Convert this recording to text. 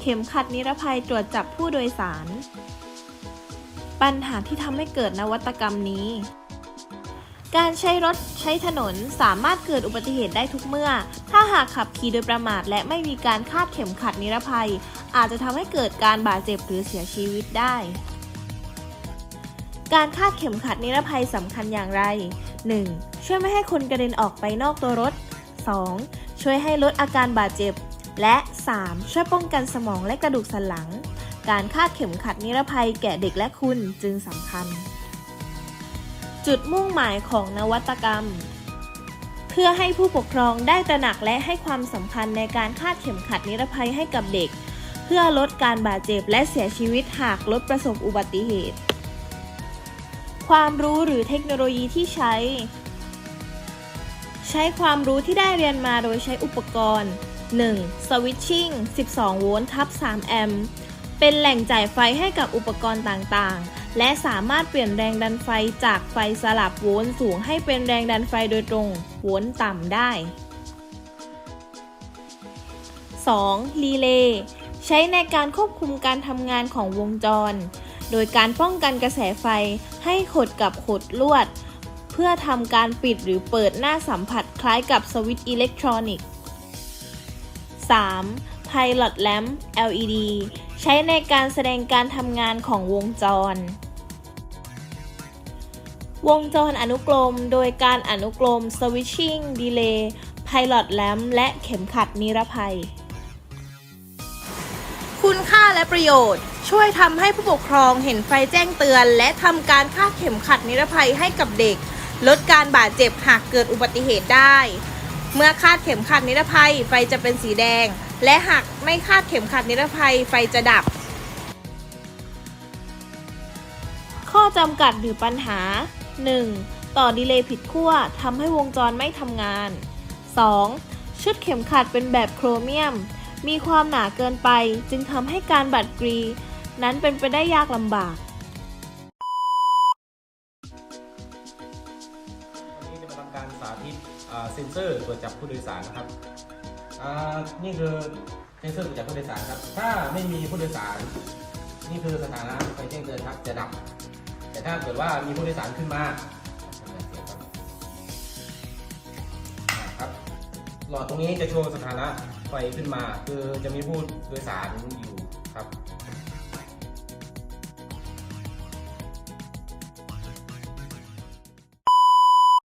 เข็มขัดนิรภัยตรวจจับผู้โดยสาร ปัญหาที่ทำให้เกิดนวัตกรรมนี้ การใช้รถใช้ถนนสามารถเกิดอุบัติเหตุได้ทุกเมื่อ ถ้าหากขับขี่โดยประมาทและไม่มีการคาดเข็มขัดนิรภัย อาจจะทำให้เกิดการบาดเจ็บหรือเสียชีวิตได้ การคาดเข็มขัดนิรภัยสำคัญอย่างไร 1. ช่วยไม่ให้คนกระเด็นออกไปนอกตัวรถ 2. ช่วยให้ลดอาการบาดเจ็บ และ 3. ช่วยป้องกันสมองและกระดูกสันหลัง การคาดเข็มขัดนิรภัยแก่เด็กและคุณจึงสำคัญ จุดมุ่งหมายของนวัตกรรม เพื่อให้ผู้ปกครองได้ตระหนักและให้ความสำคัญในการคาดเข็มขัดนิรภัยให้กับเด็ก เพื่อลดการบาดเจ็บและเสียชีวิตหากรถประสบอุบัติเหตุ ความรู้หรือเทคโนโลยีที่ใช้ ใช้ความรู้ที่ได้เรียนมาโดยใช้อุปกรณ์ 1. Switching 12 โวลต์ทับ 3 แอมป์ เป็นแหล่งจ่ายไฟให้กับอุปกรณ์ต่างๆ และสามารถเปลี่ยนแรงดันไฟจากไฟสลับโวลต์สูงให้เป็นแรงดันไฟโดยตรง โวลต์ต่ำได้ 2. รีเลย์ใช้ในการควบคุมการทำงานของวงจร โดยการป้องกันกระแสไฟให้ขดกับขดลวด เพื่อทำการปิดหรือเปิดหน้าสัมผัสคล้ายกับสวิตช์อิเล็กทรอนิกส์ 3. Pilot Lamp LED ใช้ในการแสดงการทำงานของวงจร วงจรอนุกรมโดยการอนุกรม Switching Delay Pilot Lamp และเข็มขัดนิรภัย คุณค่าและประโยชน์ ช่วยทำให้ผู้ปกครองเห็นไฟแจ้งเตือน และทำการคาดเข็มขัดนิรภัยให้กับเด็ก ลดการบาดเจ็บหากเกิดอุบัติเหตุได้ เมื่อคาดเข็มขัดนิรภัยไฟจะเป็นสีแดง และหากไม่คาดเข็มขัดนิรภัยไฟจะดับ ข้อจำกัดหรือปัญหา 1. ต่อดีเลย์ผิดขั้วทำให้วงจรไม่ทำงาน 2. ชุดเข็มขัดเป็นแบบโครเมียม มีความหนาเกินไปจึงทำให้การบัดกรี นั้นเป็นไปได้ยากลำบาก การสาธิตเซ็นเซอร์ตรวจจับผู้โดยสารนะครับนี่คือเซ็นเซอร์ตรวจจับผู้โดยสารครับ ถ้าไม่มีผู้โดยสาร นี่คือสถานะไฟแจ้งเตือนครับจะดับ แต่ถ้าเกิดว่ามีผู้โดยสารขึ้นมาครับหลอดตรงนี้จะโชว์สถานะไฟขึ้นมา คือจะมีผู้โดยสารอยู่ครับ